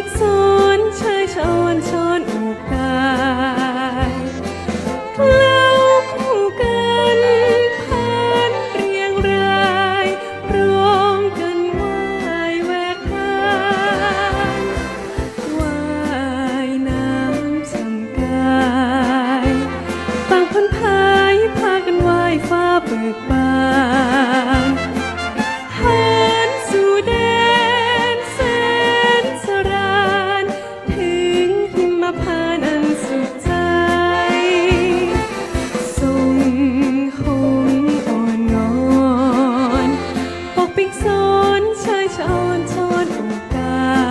ปิกซ้อนชายชอนชอนอกกายเล่าคู่กันผ่านเรียงรายร้องกันวายแวกวางว่ายน้ำสำกายต่างพันพายพากันว่ายฟ้าเบิกบาน สอนชายชอนชอนโอกาส